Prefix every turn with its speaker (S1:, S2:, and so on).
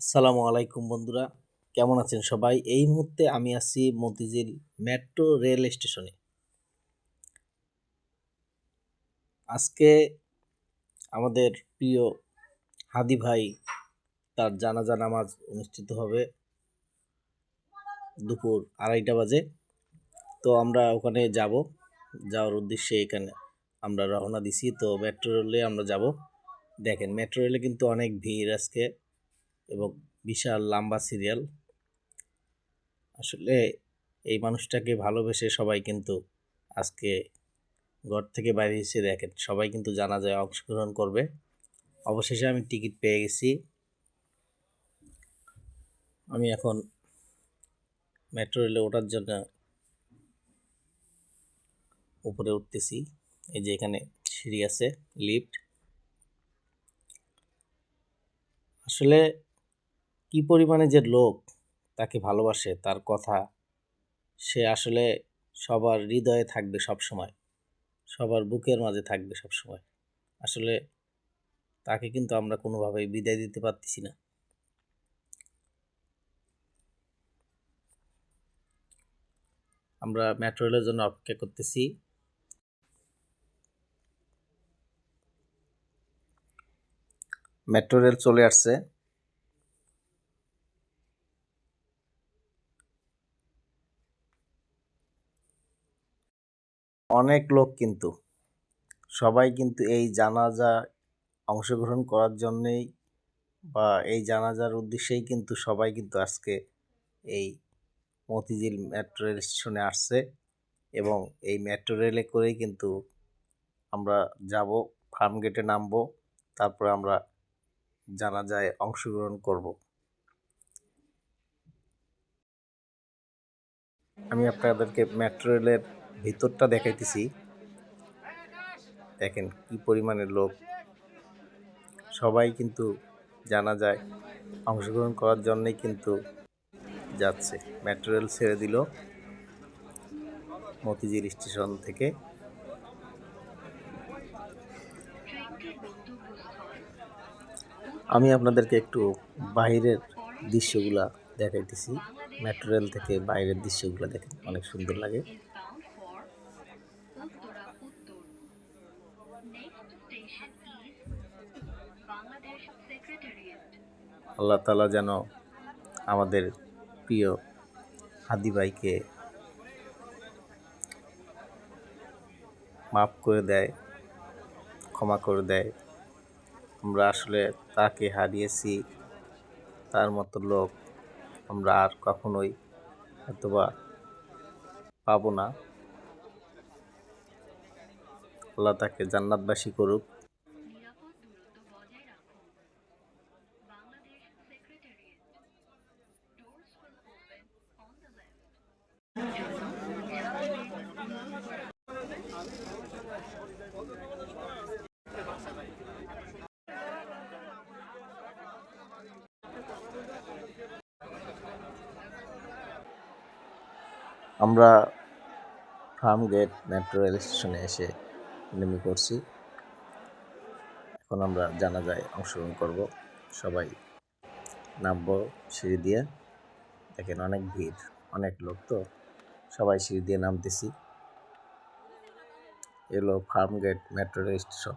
S1: আসসালামু আলাইকুম বন্ধুরা, কেমন আছেন সবাই? এই মুহূর্তে আমি আছি মতিঝিল মেট্রো রেল স্টেশনে। আজকে আমাদের প্রিয় হাদি ভাই, তার জানাজা নামাজ অনুষ্ঠিত হবে দুপুর আড়াইটা বাজে। তো আমরা ওখানে যাব, যাওয়ার উদ্দেশ্যে এখানে আমরা রওনা দিছি। তো মেট্রো রেলে আমরা যাব। দেখেন, মেট্রো রেলে কিন্তু অনেক ভিড় আজকে। এবং বিশাল লম্বা সিরিয়াল। আসলে এই মানুষটাকে ভালোবেসে সবাই কিন্তু আজকে ঘর থেকে বাইরে এসে দেখেন, সবাই কিন্তু জানা যায় অংশগ্রহণ করবে। অবশেষে আমি টিকিট পেয়ে গেছি। আমি এখন মেট্রো রেলে ওঠার জন্য উপরে উঠতেছি। এই যে এখানে সিঁড়ি আছে, লিফট। আসলে কি পরিমাণে যে লোক তাকে ভালোবাসে তার কথা সে আসলে সবার হৃদয়ে থাকবে সব সময় সবার বুকের মাঝে থাকবে সব সময় আসলে তাকে কিন্তু আমরা কোনোভাবেই বিদায় দিতে পারতেছি না। আমরা মেট্রো রেলের জন্য অপেক্ষা করতেছি। মেট্রো রেল চলে আসছে। অনেক লোক কিন্তু, সবাই কিন্তু এই জানাজা অংশগ্রহণ করার জন্যেই বা এই জানাজার উদ্দেশ্যেই কিন্তু সবাই কিন্তু আজকে এই মতিঝিল মেট্রো রেল স্টেশনে আসছে এবং এই মেট্রো রেলে করেই কিন্তু আমরা যাব ফার্ম গেটে নামবো, তারপরে আমরা জানাজায় অংশগ্রহণ করব। আমি আপনাদেরকে মেট্রো রেলের ভিতরটা দেখাইতেছি। দেখেন কি পরিমাণের লোক। সবাই কিন্তু জানা যায়, অংশগ্রহণ করার জন্যই কিন্তু যাচ্ছে। মেট্রো রেল ছেড়ে দিল মতিঝিল স্টেশন থেকে। আমি আপনাদেরকে একটু বাইরের দৃশ্যগুলা দেখাইতেছি। মেট্রো রেল থেকে বাইরের দৃশ্যগুলো দেখেন, অনেক সুন্দর লাগে। আল্লাহ তালা যেন আমাদের প্রিয় হাদি ভাইকে মাফ করে দেয়, ক্ষমা করে দেয়। আমরা আসলে তাকে হারিয়েছি, তার মতো লোক আমরা আর কখনোই হয়তোবা পাবো না। আল্লাহ তাকে জান্নাতবাসী করুক। আমরা ফার্ম গেট মেট্রো রেল স্টেশনে এসে নেমে পড়ছি। এখন আমরা জানা যায় অংশগ্রহণ করব। সবাই নামবো সিঁড়ি দিয়ে। দেখেন অনেক ভিড়, অনেক লোক তো। সবাই সিঁড়ি দিয়ে নামতেছি। এলো Farm Gate metro rail station